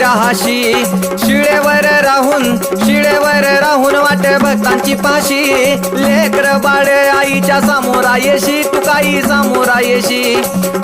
राहाशी. शिळेवर राहून शिळेवर राहून वाट भक्तांची पाशी. लेकर बाळ आईच्या समोरा येशी तुकाई समोरा येशी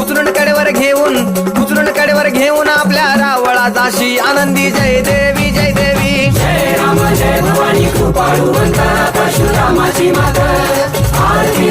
उचलून कडेवर घेऊन उचलून कडेवर घेऊन आपल्या रावळा जाशी. आनंदी जय देवी जय देवी. जय राम जय भवानी कृपाळू परशुरामाची माता. आरती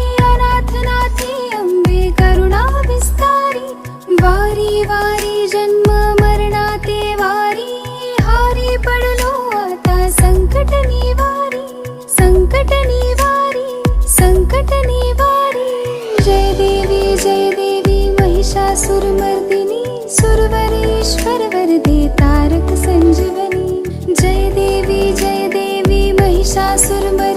जय देवी महिषासुरमर्दिनी सुरवरेश्वरवरदे तारक सञ्जीवनी जय देवी जय देवी महिषासुरमर्दिनी।